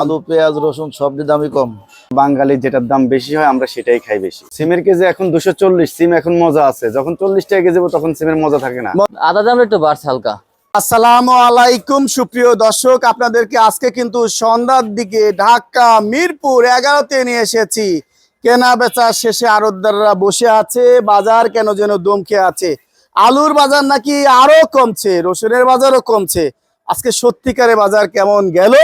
আলু পেঁয়াজ রসুন সবজি দামই কম। বাঙালি যেটার দাম বেশি হয় আমরা সেটাই খাই বেশি। সিমের কেজি এখন দুশো চল্লিশ সিম এখন মজা আছে। যখন চল্লিশ টাকা কেজি তখন সিমের মজা থাকে না। আদা দাম একটু বাড়ছে হালকা। আসসালামু আলাইকুম সুপ্রিয় দর্শক। আপনাদেরকে আজকে কিন্তু সন্ধ্যার দিকে ঢাকা মিরপুর এগারোতে নিয়ে এসেছি। কেনা বেচা শেষে আড়তদাররা বসে আছে। বাজার কেন যেন দমকে আছে। আলুর বাজার নাকি আরও কমছে রসুনের বাজারও কমছে। আজকে সত্যিকারে বাজার কেমন গেল?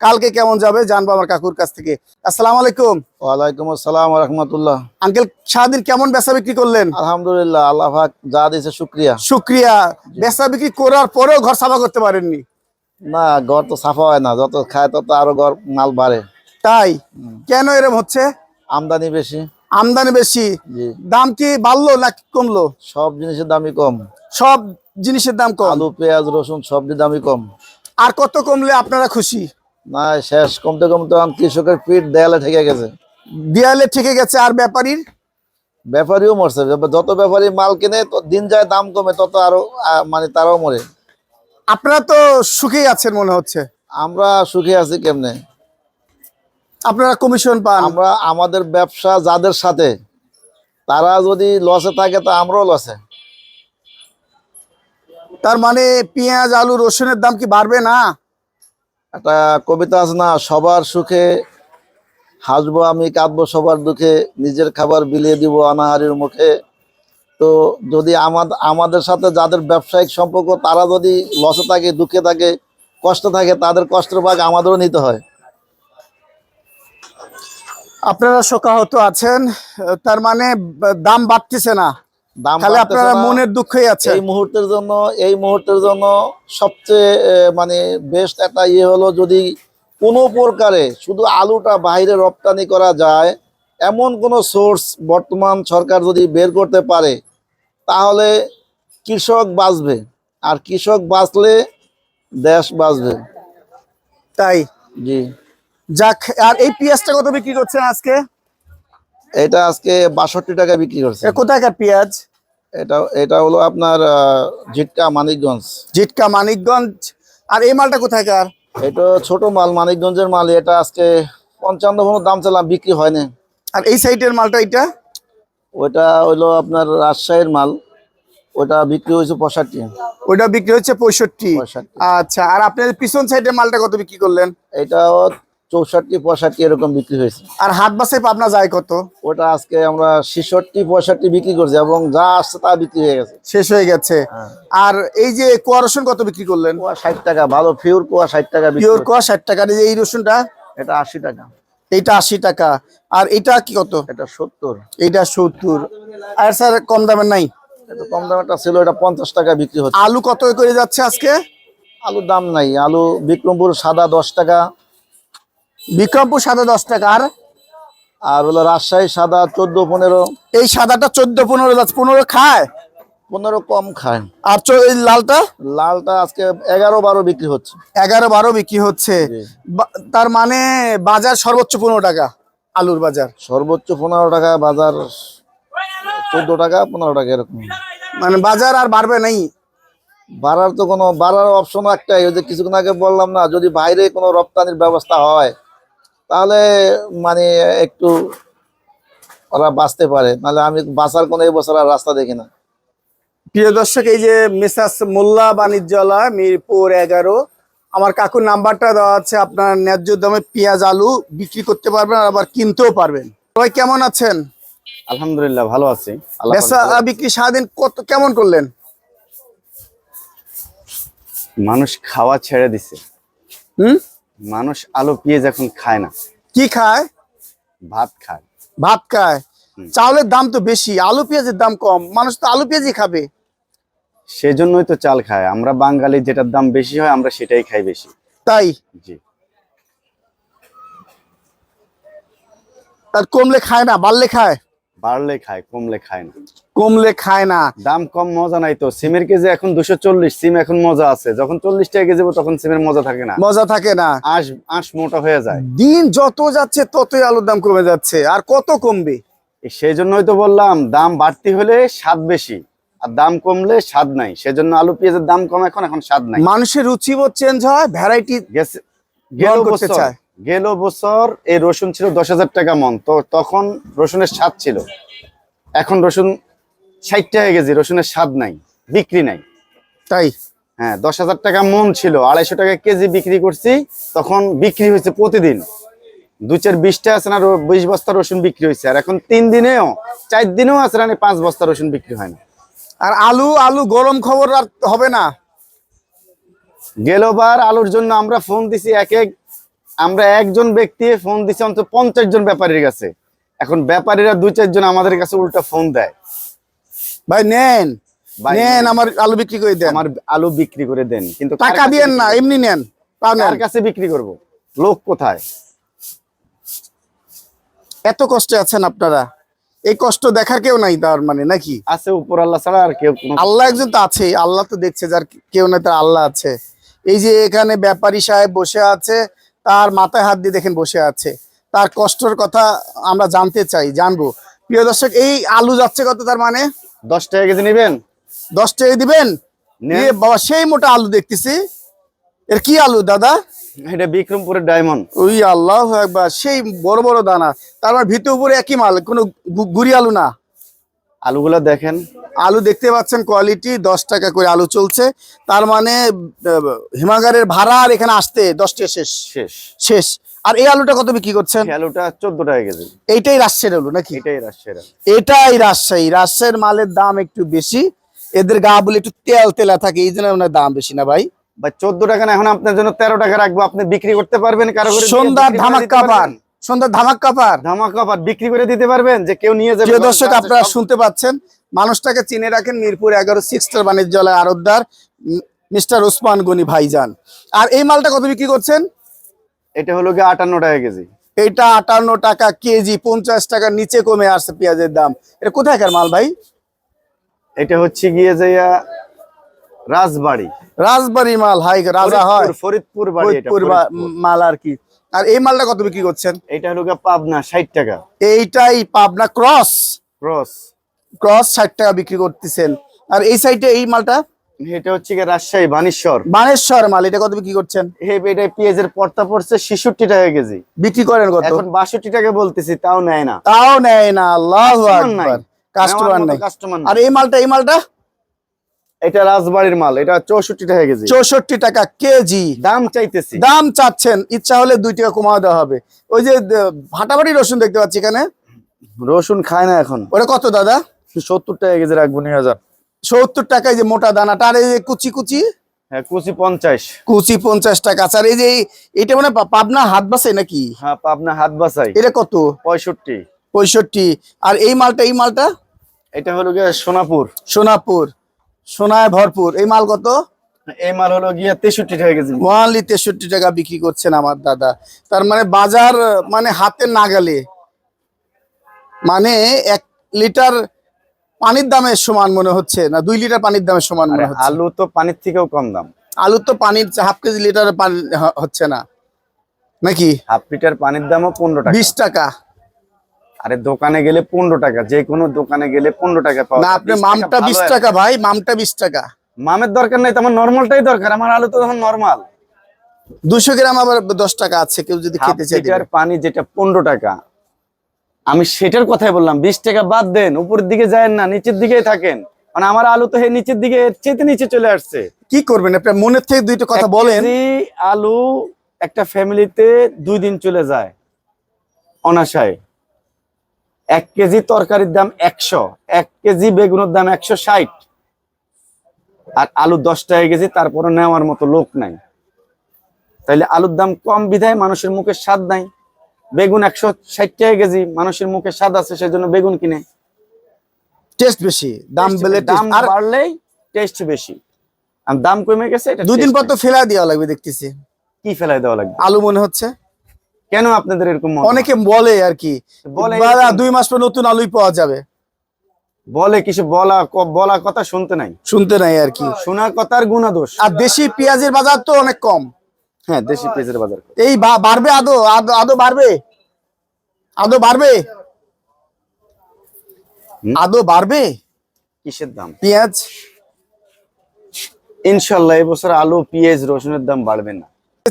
কালকে কেমন যাবে জানব আমার কাকুর কাছ থেকে। আসসালাম আলাইকুম। ওয়ালাইকুম আসসালাম রহমতুল্লাহ। আঙ্কেল সারাদিন কেমন বেচা বিক্রি করলেন? আলহামদুলিল্লাহ আল্লাহ যা দিয়েছে শুক্রিয়া। শুক্রিয়া। বেচা বিক্রি করার পরেও ঘর সাফা করতে পারেননি। না ঘর তো সাফা হয় না যত খায় তত আরও ঘর মাল বাড়ে। তাই? কেন এরম হচ্ছে? আমদানি বেশি। আমদানি বেশি। দাম কি বাড়লো না কমলো? সব জিনিসের দামই কম। সব জিনিসের দাম কম। আলু পেঁয়াজ রসুন সবজি দামই কম। আর কত কমলে আপনারা খুশি? না শেষ। কমতে কমতে কৃষকের পিঠ দেয়ালে ঠেকে গেছে। দেয়ালে থেকে গেছে আর ব্যাপারীর? ব্যাপারীও মরছে। যত ব্যাপারী মাল কিনে তো দিন যায় দাম কমে তত আরও মানে তারাও মরে। আপনারা তো সুখেই আছেন মনে হচ্ছে। আমরা সুখে আছি কেমনে? আপনারা কমিশন পান। আমরা আমাদের ব্যবসা যাদের সাথে তারা যদি লসে থাকে তো আমরাও লসে তার মানে পেঁয়াজ আলু রসুনের দাম কি বাড়বে না? একটা কবিতা আছে না, সবার সুখে হাসবো আমি, কাঁদবো সবার দুঃখে, নিজের খাবার বিলিয়ে দিব অনাহারির মুখে। তো যদি আমাদের আমাদের সাথে যাদের ব্যবসায়িক সম্পর্ক, তারা যদি লসে থাকে, দুঃখে থাকে, কষ্ট থাকে, তাদের কষ্টের ভাগ আমাদেরও নিতে হয়। আপনারা শোকাহত আছেন, তার মানে দাম বাড়তেছে না। দাম খালি আপনারা মনের দুঃখই আছে এই মুহূর্তের জন্য এই মুহূর্তের জন্য সবচেয়ে মানে বেস্ট একটা ইয়ে হলো যদি কোনো প্রকারে শুধু আলুটা বাইরে রপ্তানি করা যায় এমন কোনো সোর্স বর্তমান সরকার যদি বের করতে পারে তাহলে কৃষক বাঁচবে। আর কৃষক বাঁচলে দেশ বাঁচবে। তাই? জি। যাক আর এই পেঁয়াজটা কত বিক্রি করছেন আজকে? এটা আজকে বাষট্টি টাকা বিক্রি করছে। কোথাকার পেঁয়াজ? এটা এটা হলো আপনার ঝিটকা মানিকগঞ্জ। জিটকা মানিকগঞ্জ। আর এই মালটা কোথাকার এটা ছোট মাল মানিকগঞ্জের মাল এটা আজকে পঞ্চান্ন কোনো দাম চালাম বিক্রি হয়নি। আর এই সাইডের মালটা এটা ওইটা হইল আপনার রাজশাহীর মাল ওটা বিক্রি হয়েছে পঁয়ষট্টি। ওইটা বিক্রি হচ্ছে পঁয়ষট্টি। আচ্ছা আর আপনার পিছন সাইডের মালটা কত বিক্রি করলেন? এটাও চৌষট্টি পঁয়ষট্টি এরকম বিক্রি হয়েছে। আর হাত বাসে পাবনা যায় কত? ওটা আজকে আমরা ছেষট্টি পঁয়ষট্টি বিক্রি করছি এবং যা আসছে তা বিক্রি হয়ে গেছে। শেষ হয়ে গেছে। আর এই যে কোয়া রসুন কত বিক্রি করলেন? কোয়া ষাট টাকা ভালো ফিউর কোয়া ষাট টাকা পিওর কোয়া ষাট টাকা এই রসুনটা? এটা আশি টাকা। এইটা আশি টাকা। আর এটা কি কত? এটা সত্তর। এইটা সত্তর। আর স্যার কম দামের নাই? এটা কম দামেরটা ছিল এটা পঞ্চাশ টাকা বিক্রি হচ্ছে। আলু কত করে যাচ্ছে আজকে? আলুর দাম নাই। আলু বিক্রমপুর সাদা দশ টাকা বিক্রমপুর সাদা দশ টাকা আর? আর হলো রাজশাহী সাদা চোদ্দ পনেরো। এই সাদাটা চোদ্দ পনেরো পনেরো খায়? পনেরো কম খায়। আর লালটা? লালটা আজকে এগারো বারো বিক্রি হচ্ছে। এগারো বারো বিক্রি হচ্ছে। তার মানে বাজার সর্বোচ্চ পনেরো টাকা আলুর বাজার। সর্বোচ্চ পনেরো টাকা বাজার চোদ্দ টাকা পনেরো টাকা এরকম। মানে বাজার আর বাড়বে নাই। বাড়ার তো কোনো বাড়ার অপশন একটাই ওই যে কিছুক্ষণ আগে বললাম না যদি বাইরে কোনো রপ্তানির ব্যবস্থা হয় তাহলে মানে একটু ওরা বাঁচতে পারে। নাহলে আমি বাঁচার কোনো এই বছর আর রাস্তা দেখি না। প্রিয় দর্শক এই যে মিসাস মোল্লা বাণিজ্যালয় মিরপুর এগারো আমার কাকুর নাম্বারটা দেওয়া আছে আপনার ন্যায্য দামে পেঁয়াজ আলু বিক্রি করতে পারবেন আর আবার কিনতেও পারবেন। সবাই কেমন আছেন? আলহামদুলিল্লাহ ভালো আছি। বিক্রি সারাদিন কত কেমন করলেন? মানুষ খাওয়া ছেড়ে দিছে। হুম? মানুষ আলু পেঁয়াজ এখন খায় না। কি খায়? ভাত খায়। ভাত খায়। হুম। চাউলের দাম তো বেশি আলু পেঁয়াজের দাম কম মানুষ তো আলু পেঁয়াজই খাবে। সেজন্যই তো চাল খায়। আমরা বাঙালি যেটার দাম বেশি হয় আমরা সেটাই খাই বেশি। তাই? জি। আর কমলে খায় না বাড়লে খায়? বাড়লে খায় কমলে খায় না। কমলে খায় না। দাম কম মজা নাই তো। সিমের কেজি এখন দুশো চল্লিশ সিম এখন মজা আছে। যখন চল্লিশ টাকা কেজি তখন সিমের মজা থাকে না। মজা থাকে না। আঁশ আঁশ মোটা হয়ে যায়। দিন যত যাচ্ছে ততই আলুর দাম কমে যাচ্ছে। আর কত কমবে? সেই জন্যই তো বললাম দাম বাড়তি হলে স্বাদ বেশি আর দাম কমলে স্বাদ নাই। সেজন্য আলু পেঁয়াজের দাম কম এখন এখন স্বাদ নাই। মানুষের রুচিবোধ চেঞ্জ হয় ভ্যারাইটি গেছে গেল করতে চায়। গেল বছর এই রসুন ছিল দশ হাজার টাকা মন। তো তখন রসুনের স্বাদ ছিল। এখন রসুন ষাট টাকা কেজি রসুনের স্বাদ নাই বিক্রি নাই। তাই? হ্যাঁ দশ হাজার টাকা মন ছিল আড়াইশো টাকা কেজি বিক্রি করছি তখন বিক্রি হয়েছে প্রতিদিন। দু চার বিশটা আছে না বিশ বস্তা রসুন বিক্রি হয়েছে। আর এখন তিন দিনেও চার দিনেও আছে না পাঁচ বস্তা রসুন বিক্রি হয় না। আর আলু আলু গরম খবর আর হবে না? গেলবার আলুর জন্য আমরা ফোন দিছি এক এক আমরা একজন ব্যক্তি ফোন দিছি অন্তত পঞ্চাশ জন ব্যাপারীর কাছে। এখন ব্যাপারীরা দুই চারজন আমাদের কাছে উল্টা ফোন দেয়। ভাই নেন। নেন আমার আলু বিক্রি করে দেন। আমার আলু বিক্রি করে দেন কিন্তু টাকা কাছে দিয়েন না এমনি নেন তা কাছে বিক্রি করব? লোক কোথায়? এত কষ্টে আছেন আপনারা? এই কষ্ট দেখার কেউ নাই তার মানে নাকি? আছে উপর আল্লাহ ছাড়া আর কেউ আল্লাহ একজন তো আছে আল্লাহ তো দেখছে যার কেউ না তার আল্লাহ আছে। এই যে এখানে ব্যাপারী সাহেব বসে আছে তার মাথায় হাত দিয়ে দেখেন বসে আছে। তার কষ্টের কথা আমরা জানতে চাই জানব। প্রিয় দর্শক এই আলু যাচ্ছে কত তার মানে? দশ টাকা কেজি নেবেন। দশ টাকা দিবেন। বাবা সেই মোটা আলু দেখতেছি। এর কি আলু দাদা? এটা বিক্রমপুরের ডায়মন্ড। ওই আল্লাহ একবার সেই বড় বড় দানা। তার মানে ভিতরে উপরে একই মাল কোনো গুড়ি আলু না? আলুগুলো দেখেন। আলু দেখতে পাচ্ছেন কোয়ালিটি দশ টাকা করে আলু চলছে। তার মানে হিমাগারের ভাড়া আর এখানে আসতে দশটা শেষ। শেষ। শেষ। আর এই আলুটা কত বিক্রি করছেন? আলুটা চোদ্দ টাকা কেজি। এইটাই রাজশাহীর আলু নাকি? এটাই রাজশাহীর। এটাই রাজশাহী। রাজশাহীর মালের দাম একটু বেশি। এদের গা বলে একটু তেল তেলা থাকে এই জন্য দাম বেশি না ভাই। বা চোদ্দ টাকা না এখন আপনার জন্য তেরো টাকা রাখব। আপনি বিক্রি করতে পারবেন কারও সন্ধ্যার ধামাক্কা পারবেন? সন্ধ্যার ধামাক্কা পার। ধামাকা পার বিক্রি করে দিতে পারবেন যে কেউ নিয়ে যাবে দর্শক আপনারা শুনতে পাচ্ছেন মানুষটাকে চিনে রাখেন মিরপুর এগারো সিক্সটার বাণিজ্যালয় আরতদার মিস্টার ওসমান গনি ভাইজান। আর এই মালটা কত বিক্রি করছেন? এটা হলো গিয়ে আটান্ন টাকা কেজি। এটা আটান্ন টাকা কেজি পঞ্চাশ টাকার নিচে কমে আসছে পেঁয়াজের দাম। এটা কোথায়কার মাল ভাই? এটা হচ্ছে গিয়ে যে রাজবাড়ি। রাজবাড়ি মাল হাই রাজা হয়। ফরিদপুর- ফরিদপুর। মাল আর কি। আর এই মালটা কত বিক্রি করছেন? এটা হলো পাবনা ষাট টাকা। এইটাই পাবনা ক্রস। ক্রস। ক্রস ষাট টাকা বিক্রি করতেছেন। আর এই সাইডে এই মালটা? এটা হচ্ছে গিয়ে রাজশাহী বানেশ্বর। বানেশ্বর মাল এটা কত বিক্রি করছেন? এটা পেঁয়াজের পর্তা পড়ছে ছেষট্টি টাকা কেজি। বিক্রি করেন কত? এখন বাষট্টি টাকা বলতেছি তাও নেয় না। তাও নেয় না আল্লাহ কাস্টমার নাই। কাস্টমার আর এই মালটা এই মালটা? এটা রাজবাড়ির মাল এটা চৌষট্টি টাকা কেজি। চৌষট্টি টাকা কেজি। দাম চাইতেছি। দাম চাচ্ছেন ইচ্ছা হলে দুই টাকা কমাও দেওয়া হবে। ওই যে ভাটাভাটি রসুন দেখতে পাচ্ছি এখানে। রসুন খায় না এখন। ওটা কত দাদা? সত্তর টাকা কেজি রাখব নিয়ে হাজার সত্তর টাকায় যে মোটা দানাটা আর এই যে কুচি কুচি? হ্যাঁ কুচি পঞ্চাশ। কুচি পঞ্চাশ টাকা। এই যে এটা মানে পাবনা হাত নাকি? হ্যাঁ পাবনা হাত বাসাই এটা কত? পঁয়ষট্টি। পঁয়ষট্টি। আর এই মালটা এই মালটা? এটা হলো গিয়ে সোনাপুর। সোনাপুর। সোনায় ভরপুর। এই মাল কত? এই মাল হলো গিয়ে তেষট্টি টাকা কেজি। ওয়ানলি তেষট্টি টাকা বিক্রি করছেন আমার দাদা। তার মানে বাজার মানে হাতে নাগালে। মানে এক লিটার পানির দামের সমান মনে হচ্ছে? না দুই লিটার পানির দামের সমান মনে হচ্ছে? আলু তো পানির থেকেও কম দাম। আলুর তো পানির হাফ কেজি লিটার পানি হচ্ছে না। নাকি? হাফ লিটার পানির দামও পনেরো টাকা। বিশ টাকা। আরে দোকানে গেলে পনেরো টাকা যে কোনো দোকানে গেলে পনেরো টাকা পাওয়া না আপনি মামটা বিশ টাকা ভাই মামটা বিশ টাকা। মামের দরকার নাই তো আমার নর্মালটাই দরকার আমার আলু তো তখন নর্মাল। দুশো গ্রাম আবার দশ টাকা আছে কেউ যদি খেতে চাই পানি যেটা পনেরো টাকা আমি সেটার কথাই বললাম বিশ টাকা বাদ দেন উপরের দিকে যায় না নিচের দিকেই থাকেন। মানে আমার আলু তো হে নিচের দিকে চেতে নিচে চলে আসছে। কি করবেন? আপনার মনের থেকে দুইটা কথা বলেন। আলু একটা ফ্যামিলিতে দুই দিন চলে যায় অনাশায়। এক কেজি তরকারির দাম একশো এক কেজি বেগুনের দাম একশো ষাট। আর আলু দশ টাকা কেজি তারপরে নেওয়ার মতো লোক নাই। তাইলে আলুর দাম কম বিধায় মানুষের মুখে স্বাদ নাই। বেগুন একশো ষাট টাকা কেজি মানুষের মুখে স্বাদ আছে সেজন্য বেগুন কিনে। টেস্ট বেশি দাম বেলে দাম বাড়লেই টেস্ট বেশি। আর দাম কমে গেছে এটা দুদিন পর তো ফেলা দেওয়া লাগবে দেখতেছি। কি ফেলাই দেওয়া লাগবে? আলু মনে হচ্ছে। কেন আপনাদের এরকম অনেকে বলে আর কি বলে দুই মাস পর নতুন আলুই পাওয়া যাবে। বলে কিছু বলা বলা কথা শুনতে নাই। শুনতে নাই আর কি। শোনার কথার গুণাদোষ। আর দেশি পেঁয়াজের বাজার তো অনেক কম। হ্যাঁ দেশি পেঁয়াজের বাজার। এই বাড়বে আদো আদো আদো বাড়বে। আদো বাড়বে? আদো বাড়বে? কিসের দাম? পেঁয়াজ? ইনশাল্লাহ এবছর আলু পেঁয়াজ রসুনের দাম বাড়বে না।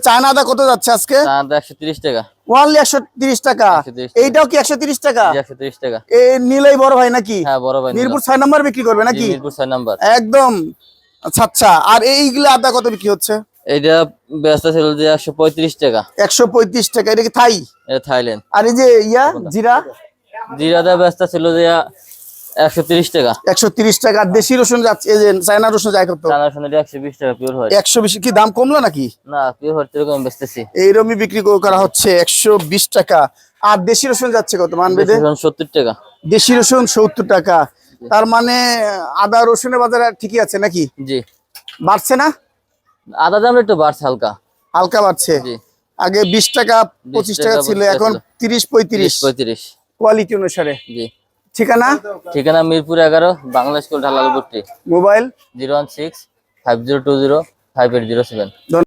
চায়না আদা কত যাচ্ছে আজকে? একশো তিরিশ টাকা। ওয়ানলি একশো তিরিশ টাকা? এইটাও কি একশো তিরিশ টাকা? একশো তিরিশ টাকা। এ নিলেই বড় ভাই নাকি? হ্যাঁ বড় ভাই। মিরপুর ছয় নম্বর বিক্রি করবে নাকি? মিরপুর ছয় নাম্বার। একদম। আচ্ছা আচ্ছা। আর এইগুলো আদা কত বিক্রি হচ্ছে? এইটা ব্যস্ত ছিল যে একশো পঁয়ত্রিশ টাকা। একশো পঁয়ত্রিশ টাকা এটা কি থাই? এটা থাইল্যান্ড। আর এই যে ইয়া জিরা? জিরাদা ব্যস্ত ছিল যে একশো তিরিশ টাকা। একশো তিরিশ টাকা দেশি রসুন যাচ্ছে এই যে চায়না রসুন কত টাকা পিওর হয়। বেশি কি দাম কমলো নাকি? না পিওর হয় এরকম বেচতেছি। এইরকমই বিক্রি করা হচ্ছে একশো বিশ টাকা। আর দেশি রসুন যাচ্ছে কত মানবেদে সত্তর টাকা। দেশি রসুন সত্তর টাকা। তার মানে আদা রসুনের বাজারে ঠিকই আছে নাকি? জি। বাড়ছে না? আদা দাম একটু বাড়ছে হালকা। হালকা বাড়ছে। জি। আগে বিশ টাকা পঁচিশ টাকা ছিল এখন তিরিশ পঁয়ত্রিশ। পঁয়ত্রিশ। কোয়ালিটি অনুসারে। জি। ঠিকানা? ঠিকানা মিরপুর এগারো Bangla school ঢালালপুরটি। Mobile zero one six five zero two zero five eight zero seven.